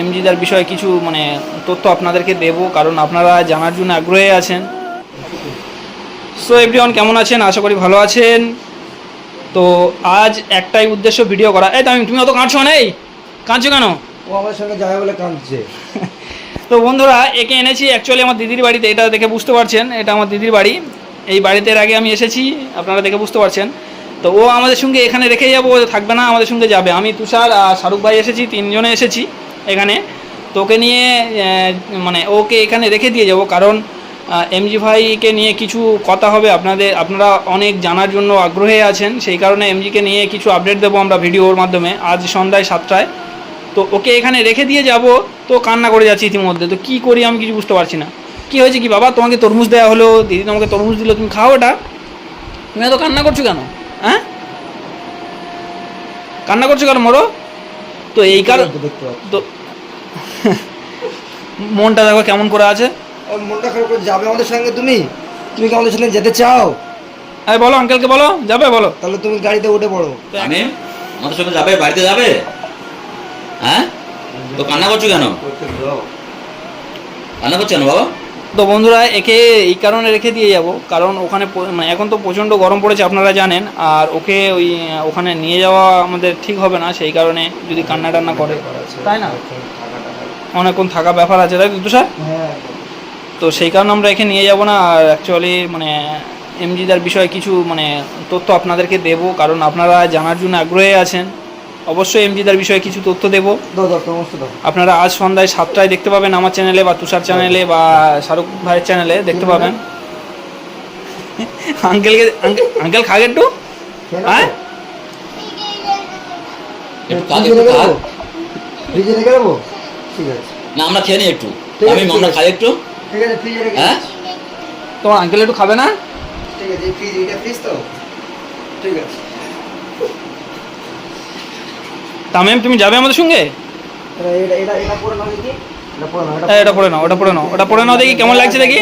এমজিদার বিষয়ে কিছু মানে তথ্য আপনাদেরকে দেব কারণ আপনারা জানার জন্য আগ্রহী আছেন। সো এভরিওয়ান কেমন আছেন? আশা করি ভালো আছেন। তো আজ একটাই উদ্দেশ্য ভিডিও করা। এই তামিম তুমি অত কাঁদছো নেই কাঁদছো কেন? ও আমার সঙ্গে যাবে বলে কাঁদছে। তো বন্ধুরা একে এনেছি অ্যাকচুয়ালি আমার দিদির বাড়িতে এটা দেখে বুঝতে পারছেন এটা আমার দিদির বাড়ি। এই বাড়িতে এর আগে আমি এসেছি আপনারা দেখে বুঝতে পারছেন। তো ও আমাদের সঙ্গে এখানে রেখে যাব থাকবে না আমাদের সঙ্গে যাবে। আমি তুষার আর শাহরুখ ভাই এসেছি তিনজনে এসেছি। এখানে। তো ওকে নিয়ে মানে ওকে এখানে রেখে দিয়ে যাব কারণ এমজি ভাইকে নিয়ে কিছু কথা হবে আপনাদের আপনারা অনেক জানার জন্য আগ্রহে আছেন সেই কারণে এমজিকে নিয়ে কিছু আপডেট দেবো আমরা ভিডিওর মাধ্যমে আজ সন্ধ্যায় সাতটায়। তো ওকে এখানে রেখে দিয়ে যাব তো কান্না করে যাচ্ছি ইতিমধ্যে তো কি করি আমি কিছু বুঝতে পারছি না। কি হয়েছে কি বাবা? তোমাকে তরমুজ দেওয়া হলো দিদি তোমাকে তরমুজ দিল তুমি খাও ওটা। তুমি এত কান্না করছ কেন? হ্যাঁ? কান্না করছ কেন মরো? তো এই কারণ তো মনটা দেখো কেমন করে আছে? ওর মনটা খারাপ করে যাবে আমাদের সঙ্গে তুমি? তুমি কি আমাদের সঙ্গে যেতে চাও? এই বলো আঙ্কেলকে বলো যাবে বলো। তাহলে তুমি গাড়িতে উঠে পড়ো। তো আমি আমাদের সঙ্গে যাবে বাড়িতে যাবে? হ্যাঁ? তো কান্না করছ কেন? কান্না করছ কেন বাবা? তো বন্ধুরা একে এই কারণে রেখে দিয়ে যাব। কারণ ওখানে মানে এখন তো প্রচণ্ড গরম পড়েছে আপনারা জানেন। আর ওকে ওই ওখানে নিয়ে যাওয়া আমাদের ঠিক হবে না সেই কারণে যদি কান্না টান্না করে। তাই না? অনেকক্ষণ থাকা ব্যাপার আছে তাই তো তুষার? হ্যাঁ। তো সেই কারণে আমরা একে নিয়ে যাব না আর অ্যাকচুয়ালি মানে এমজিদার বিষয়ে কিছু মানে তথ্য আপনাদেরকে দেব কারণ আপনারা জানার জন্য আগ্রহী আছেন। অবশ্যই এমজিদার বিষয়ে কিছু তথ্য দেবো। আপনারা আজ সন্ধ্যায় সাতটায় দেখতে পাবেন আমার চ্যানেলে বা তুষার চ্যানেলে বা শাহরুখ ভাইয়ের চ্যানেলে দেখতে পাবেন। আঙ্কেলকে আঙ্কেল খাগে একটু হ্যাঁ? একটু ফ্রিজে রেখে দেবো? ঠিক আছে। না আমরা খেয়ে নিই একটু। আমি আমরা খাই একটু। ঠিক আছে ফ্রিজে রেখে হ্যাঁ? তোমার আঙ্কেল একটু খাবে না? ঠিক আছে ফ্রিজ এটা ফ্রিজ তো? ঠিক আছে। তামিম তুমি যাবে আমাদের সঙ্গে? এটা এটা এটা এটা পরে নাও দেখি। এটা পরে নাও পড়ে নাও ওটা পড়ে নাও ওটা পড়ে নাও দেখি কেমন লাগছে দেখি।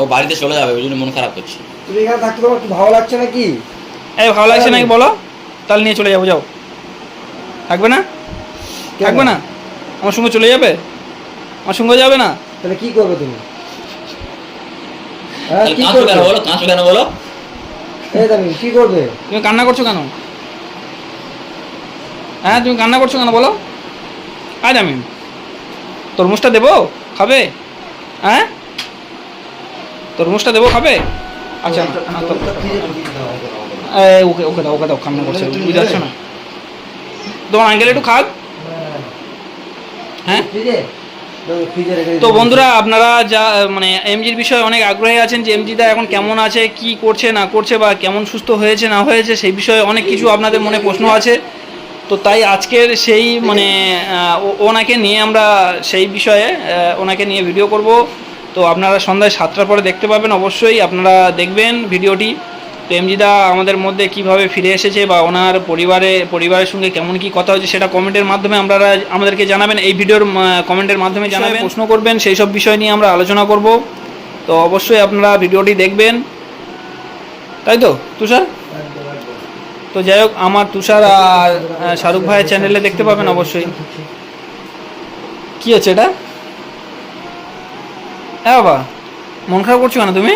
ও বাড়িতে চলে যাবে ওই জন্য মন খারাপ করছে। তুমি এখানে থাকতে তোমার কি ভালো লাগছে নাকি? এই ভালো লাগছে নাকি বলো? তাহলে নিয়ে চলে যাব যাও। থাকবে না? থাকবে না? আমার সঙ্গে চলে যাবে? আমার সঙ্গে যাবে না? তাহলে কি করবে তুমি? হ্যাঁ তাহলে কি কাঁচো কেন বলো? কাঁচো কেন বলো? কি করবে? তুমি কান্না করছ কেন? হ্যাঁ তুমি কান্না করছ কেন বলো? আজ আমি তরমুজটা দেবো? খাবে? হ্যাঁ? তরমুজটা দেবো খাবে? আচ্ছা ওকে ওকে দাও। ওকে দাও কান্না করছে বুঝতে পারছ না? তোমার আঙ্কেল একটু খাক। হ্যাঁ? তো বন্ধুরা আপনারা যা মানে এমজির বিষয়ে অনেক আগ্রহী আছেন যে এমজিদা এখন কেমন আছে কি করছে না করছে বা কেমন সুস্থ হয়েছে না হয়েছে সেই বিষয়ে অনেক কিছু আপনাদের মনে প্রশ্ন আছে। তো তাই আজকের সেই মানে ওনাকে নিয়ে আমরা সেই বিষয়ে ওনাকে নিয়ে ভিডিও করব। তো আপনারা সন্ধ্যায় সাতটার পরে দেখতে পাবেন অবশ্যই। আপনারা দেখবেন ভিডিওটি। তো এমজিদা আমাদের মধ্যে কীভাবে ফিরে এসেছে বা ওনার পরিবারে পরিবারের সঙ্গে কেমন কি কথা হচ্ছে সেটা কমেন্টের মাধ্যমে আপনারা আমাদেরকে জানাবেন। এই ভিডিওর কমেন্টের মাধ্যমে জানাবেন। প্রশ্ন করবেন সেই সব বিষয় নিয়ে আমরা আলোচনা করব। তো অবশ্যই আপনারা ভিডিওটি দেখবেন। তাই তো তুষার। তো যাই হোক আমার তুষার আর শাহরুখ ভাইয়ের চ্যানেলে দেখতে পাবেন অবশ্যই। কি হচ্ছে এটা? হ্যাঁ বাবা মন খারাপ করছ কেন তুমি?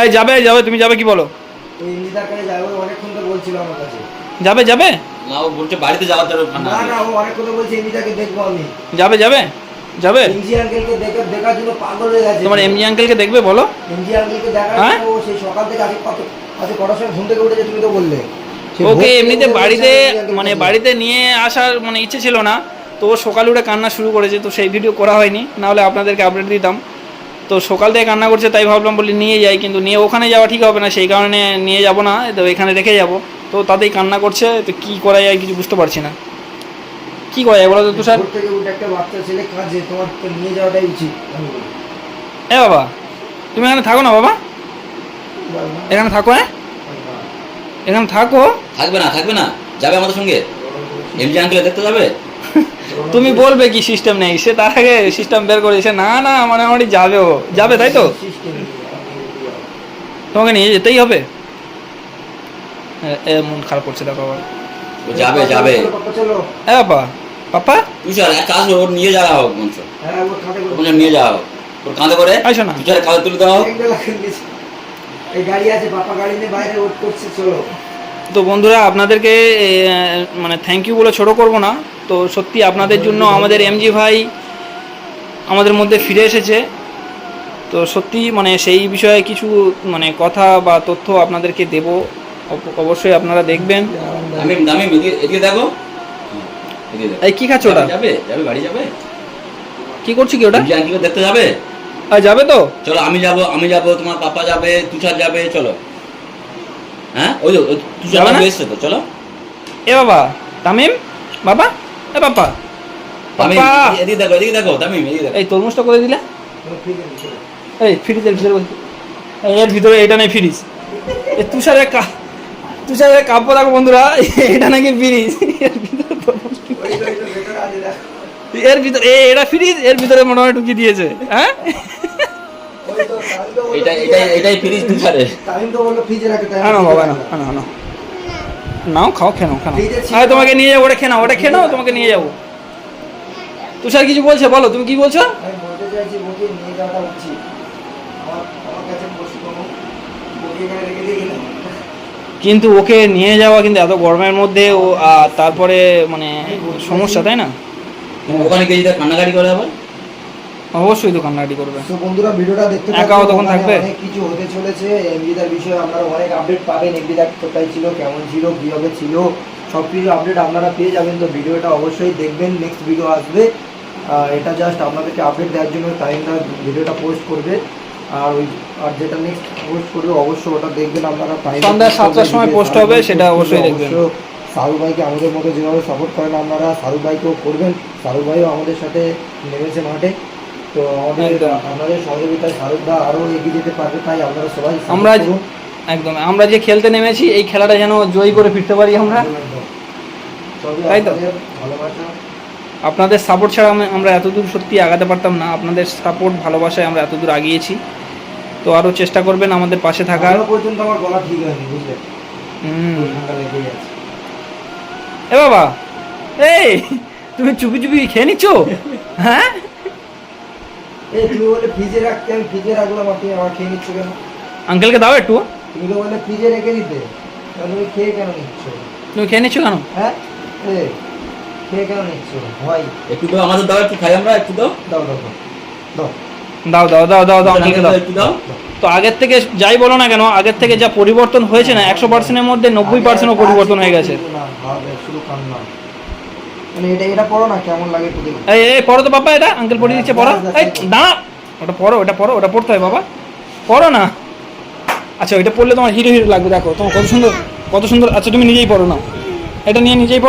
এই যাবে যাবে তুমি যাবে কি বলো? ওই ইন্দিতার কাছে যাবে অনেকক্ষণ তো বলছিল আমার কাছে। যাবে যাবে? না ও বলছে বাড়িতে যাওয়ার তার না না ও অনেক কথা বলছে ইন্দিতাকে দেখব আমি। যাবে যাবে? যাবে? এমজি আঙ্কেলকে দেখে দেখার জন্য পাগল হয়ে গেছে। তোমার এমজি আঙ্কেলকে দেখবে বলো। এমজি আঙ্কেলকে দেখার হ্যাঁ? ও সেই সকাল থেকে আজকে কত আজকে কটার সময় ঘুম থেকে উঠেছে তুমি তো বললে। ওকে এমনিতে বাড়িতে মানে বাড়িতে নিয়ে আসার মানে ইচ্ছে ছিল না। তো ও সকালে উঠে কান্না শুরু করেছে তো সেই ভিডিও করা হয়নি। নাহলে আপনাদেরকে আপডেট দিতাম। তো সকাল থেকে কান্না করছে তাই ভাবলাম বলি নিয়ে যাই কিন্তু নিয়ে ওখানে যাওয়া ঠিক হবে না সেই কারণে নিয়ে যাব না তো এখানে রেখে যাব। তো তাতেই কান্না করছে তো কী করা যায় কিছু বুঝতে পারছি না। কী করা যায় বলো তো তুষার একটা বাচ্চা ছেলে কাজে তোমার তো নিয়ে যাওয়াটাই উচিত আমি বলি। এ বাবা তুমি এখানে থাকো না বাবা? এখানে থাকো হ্যাঁ? এখানে থাকো। থাকবে না থাকবে না যাবে আমাদের সঙ্গে? এমজি আঙ্কেল দেখতে যাবে? তুমি বলবে কি সিস্টেম নেই? সে তার আগে সিস্টেম বের করে সে না না মানে আমার যাবে ও। যাবে তাই তো? তোমাকে নিয়ে যেতেই হবে। এ- এ মন খারাপ করছে দেখো আবার। ও যাবে যাবে। চলো, চলো। এ বাবা। পাপা তুষার এক কাজ ওর নিয়ে যাওয়া হোক মঞ্চ। হ্যাঁ ওর খাতে নিয়ে যাওয়া হোক। ওর কাঁধে করে আইসো না তুষারের কাঁধে তুলে দেওয়া হোক। দিয়েছে। এই গাড়ি আছে পাপা গাড়ি নিয়ে বাইরে ওট করছে চলো। তো বন্ধুরা আপনাদেরকে মানে থ্যাংক ইউ বলে ছোটো করব না। তো সত্যি আপনাদের জন্য আমাদের এমজি ভাই আমাদের মধ্যে ফিরে এসেছে। তো সত্যি মানে সেই বিষয়ে কিছু মানে কথা বা তথ্য আপনাদেরকে দেব। অবশ্যই আপনারা দেখবেন। এই কি খাচ্ছ ওটা? যাবে যাবে বাড়ি যাবে। কি করছি কি ওটা? দেখতে যাবে? আর যাবে তো? চলো আমি যাব আমি যাব তোমার পাপা যাবে তুষার যাবে চলো। হ্যাঁ ওই? বাবু এসছে তো চলো এ বাবা তামিম বাবা এ বাবা তামিম এদিকে দেখো এদিকে দেখো তামিম এদিকে দেখো এই তরমুজটা করে দিলে। এই ফ্রিজের ভিতরে এর ভিতরে এটা নেই ফ্রিজ এ তুষারের কা তুষারের কাব্য দেখো বন্ধুরা এটা নাকি ফ্রিজ এর ভিতরে তরমুজ। এর ভিতরে এ এটা ফ্রিজ এর ভিতরে মনে হয় ঢুকিয়ে দিয়েছে হ্যাঁ এটা এটাই রাখতে। এটাই ফ্রিজ তুষারের তামিম তো বলল ফ্রিজে রাখতে, আনো বাবা আনো রাখলাম। আনো আনো নাও খাও। নাও আরে তোমাকে নিয়ে যাব ওটা খেয়ে নাও ওটা খেয়ে নাও তোমাকে নিয়ে যাব। তুষার কিছু বলছে? বলো তুমি কি বলছো? আমি বলতে চাইছি ওকে নিয়ে যাওয়াটা উচিত। আমার আমার কাছে বসে কোনো ওকে এখানে রেখে দিয়ে গেলাম। কিন্তু ওকে নিয়ে যাওয়া কিন্তু এত গরমের মধ্যে ও তারপরে মানে সমস্যা তাই না? ওখানে গিয়ে যদি কান্নাকাটি করে আবার? অবশ্যই কান্নাকাটি করবে। তো বন্ধুরা ভিডিওটা দেখতে একাও তখন থাকবে? অনেক কিছু হতে চলেছে। এমবিদার বিষয়ে আপনারা অনেক আপডেট পাবেন। এমবিদার কোথায় ছিল কেমন ছিল কীভাবে ছিল সব কিছু আপডেট আপনারা পেয়ে যাবেন। তো ভিডিওটা অবশ্যই দেখবেন। নেক্সট ভিডিও আসবে। এটা জাস্ট আপনাদেরকে আপডেট দেওয়ার জন্য টাইমটা ভিডিওটা পোস্ট করবে। আর ওই আর যেটা নেক্সট পোস্ট করবে অবশ্যই ওটা দেখবেন আপনারা। এ সন্ধ্যা সাতটার সময় পোস্ট হবে, সেটা অবশ্যই দেখবেন। সারু ভাইকে আমাদের মতো যেভাবে সাপোর্ট করেন আপনারা সারু ভাইকেও করবেন। সারু ভাইও আমাদের সাথে নেমেছে মাঠে। তো আমাদের আপনাদের সহযোগিতায় শাহরুখ আরও এগিয়ে যেতে পারবে তাই আপনারা সবাই আমরা। একদম। আমরা যে খেলতে নেমেছি এই খেলাটা যেন জয়ী করে ফিরতে পারি আমরা। তাই তো? আপনাদের সাপোর্ট ছাড়া আমি- আমরা এতদূর সত্যি আগাতে পারতাম না। আপনাদের সাপোর্ট ভালোবাসায় আমরা এতদূর আগিয়েছি। তো আরও চেষ্টা করবেন আমাদের পাশে থাকার। পর্যন্ত আমার গলা ঠিক হয়নি বুঝলে? হুম। এ বাবা! এই তুমি চুপি চুপি খেয়ে নিচ্ছ? হ্যাঁ? এই তুমি বলে ফ্রিজে রাখতে আমি ফ্রিজে রাখলাম আমার খেয়ে নিচ্ছ কেন? আঙ্কেলকে দাও একটু। তুমি তো বলে ফ্রিজে রেখে দিতে। তুমি খেয়ে কেন নিচ্ছ? তুমি খেয়ে নিচ্ছ কেন? হ্যাঁ? এ খেয়ে কেন নিচ্ছ? ভাই একটু তো আমাদের দাও একটু খাই আমরা একটু দাও। দাও দাও দাও। দাও। দাও দাও দাও দাও দাও আঙ্কেলকে দাও। একটু দাও। তো আগের থেকে যাই বলো না কেন আগের থেকে যা পরিবর্তন হয়েছে না একশো পার্সেন্টের মধ্যে নব্বই পার্সেন্টও পরিবর্তন হয়ে গেছে। মানে এটা এটা পড়ো না কেমন লাগে একটু দেখো। এই এই পড়ো তো বাবা এটা আঙ্কেল দিচ্ছে পড়ো। এই দাঁড়া ওটা ওটা পড়ো ওটা পড়তে হয় বাবা। না। আচ্ছা ওইটা তোমার হিরো হিরো লাগবে দেখো। তোমার কত সুন্দর কত সুন্দর আচ্ছা তুমি নিজেই না এটা নিয়ে নিজেই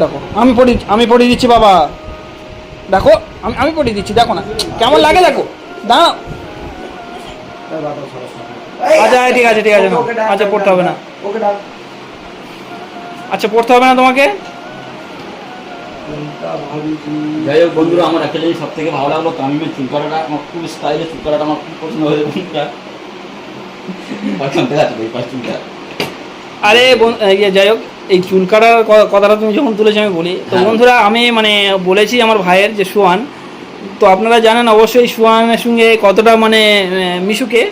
দেখো আমি পড়ি আমি পড়িয়ে দিচ্ছি বাবা। দেখো আমি আমি পড়িয়ে দিচ্ছি দেখো না। কেমন লাগে দেখো। দাঁড়াও। আচ্ছা, ঠিক আছে, ঠিক আছে, আচ্ছা, পড়তে হবে না। আচ্ছা পড়তে হবে না তোমাকে? যাই হোক বন্ধুরা আমার একটা জিনিস সব থেকে ভালো লাগল তামিমের আমার খুব আমার খুব পছন্দ হয়েছে বন্ধুরা। আরে বন- ইয়ে যাই হোক এই চুল কাটার কথাটা তুমি যখন তুলেছো আমি বলি। তো হ্যাঁ। বন্ধুরা আমি মানে বলেছি আমার ভাইয়ের যে সুয়ান তো আপনারা জানেন অবশ্যই সুয়ানের সঙ্গে কতটা মানে মিশুকে।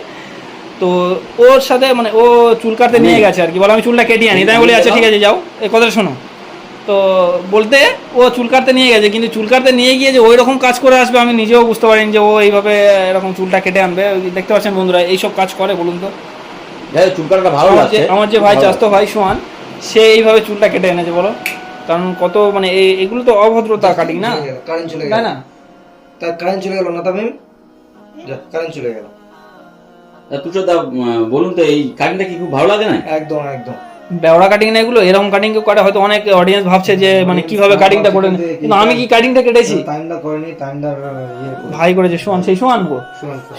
তো ওর সাথে মানে ও চুল কাটতে নিয়ে গেছে আর কি। বলে আমি চুলটা কেটে আনি। তাই বলি আচ্ছা ঠিক আছে যাও। এই কথাটা শোনো। তো বলতে ও চুল কাটতে নিয়ে গেছে কিন্তু চুল কাটতে নিয়ে গিয়ে যে ওই রকম কাজ করে আসবে আমি নিজেও বুঝতে পারিনি যে ও এইভাবে এরকম চুলটা কেটে আনবে। ওই দেখতে পাচ্ছেন বন্ধুরা এইসব কাজ করে বলুন তো। চুল কাটাটা ভালো লাগছে। আমার যে ভাই চাস্তো ভাই সোহান সে এইভাবে চুলটা কেটে এনেছে বলো। কারণ কত মানে এই- এগুলো তো অভদ্রতা কাটিং না? কারেন্ট চলে গেল। তাই না? তার কারেন্ট চলে গেল না যা কারেন্ট চলে গেল। তা তুষার দা বলুন তো এই কাটিংটা কি খুব ভালো লাগে না? একদম একদম। বেওড়া কাটিং না এগুলো এরকম কাটিং কেউ কাটে হয়তো অনেক অডিয়েন্স ভাবছে যে মানে কীভাবে কাটিংটা করে কিন্তু আমি কি কাটিংটা কেটেছি টাইমটা করেনি টাইমটা ইয়ে করে ভাই করেছে সোহান সেই সোহান গো?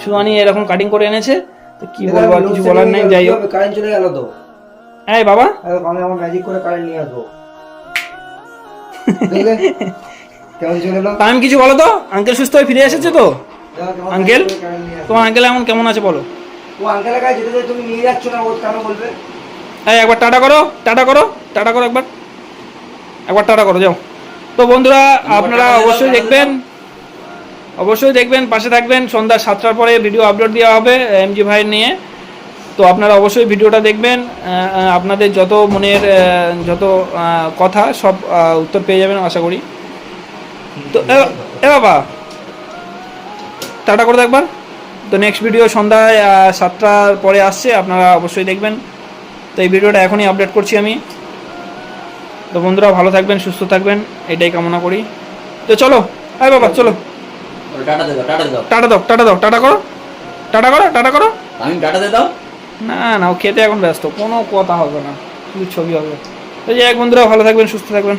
সোহানি এরকম কাটিং করে এনেছে তো কি বলব আর কিছু বলার নেই যাই হোক। কারেন্ট চলে গেল তো? এই বাবা। আমি আমার ম্যাজিক করে কারেন্ট নিয়ে আসব। টাইম কিছু বলো তো? আঙ্কেল সুস্থ হয়ে ফিরে এসেছে তো? আঙ্কেল? করে। তোমার আঙ্কেল এমন কেমন আছে বলো? ও আঙ্কেলের কাছে যেতে তুমি নিয়ে যাচ্ছ না ও কেন বলবে? এই একবার টাটা করো টাটা করো টাটা করো একবার। একবার টাটা করো যাও। তো বন্ধুরা আপনারা অবশ্যই দেখবেন অবশ্যই দেখবেন পাশে থাকবেন। সন্ধ্যা সাতটার পরে ভিডিও আপলোড দেওয়া হবে এমজি ভাইয়ের নিয়ে। তো আপনারা অবশ্যই ভিডিওটা দেখবেন আপনাদের যত মনের যত কথা সব উত্তর পেয়ে যাবেন আশা করি। তো এ- বাবা টাটা করে একবার। তো নেক্সট ভিডিও সন্ধ্যায় সাতটার পরে আসছে আপনারা অবশ্যই দেখবেন। তো এই ভিডিওটা এখনই আপডেট করছি আমি। তো বন্ধুরা ভালো থাকবেন সুস্থ থাকবেন এটাই কামনা করি। তো চলো আয় বাবা চলো। টাটা দাও টাটা দাও টাটা দাও টাটা দাও টাটা করো। টাটা করো টাটা করো। আমি টাটা দিয়ে দাও। না না ও খেতে এখন ব্যস্ত কোনো কথা হবে না শুধু ছবি হবে। তো যাই বন্ধুরা ভালো থাকবেন সুস্থ থাকবেন।